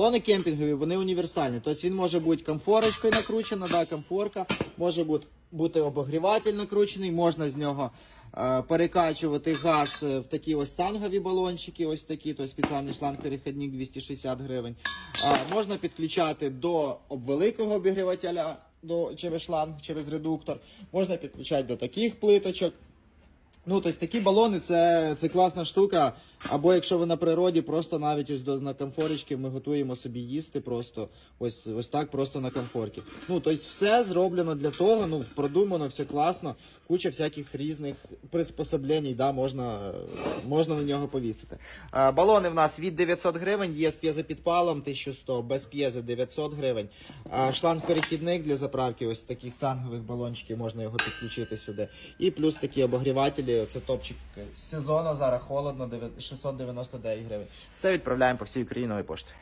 Балони кемпінгові, вони універсальні. Тобто він може бути комфорочкою накручена, да, комфорка, може бути, бути обогріватель накручений, можна з нього е, перекачувати газ е, в такі ось тангові балончики, ось такі, тобто спеціальний шланг-перехідник 260 гривень. Е, можна підключати до великого обігрівателя, до, через шланг, через редуктор. Можна підключати до таких плиточок. Ну, тобто такі балони це, це класна штука. Або якщо ви на природі, просто навіть ось до, на комфорочки ми готуємо собі їсти просто ось, ось так, просто на комфорті. Ну, тобто все зроблено для того, ну, продумано, все класно, куча всяких різних приспособлень, да, можна, можна на нього повісити. А, балони в нас від 900 гривень, є з п'єзопідпалом 1100, без п'єзи 900 гривень. А, шланг-перехідник для заправки ось таких цангових балончиків, можна його підключити сюди. І плюс такі обогрівателі, це топчик сезону, зараз холодно, 9 699 гривень. Все відправляємо по всій Україні поштою.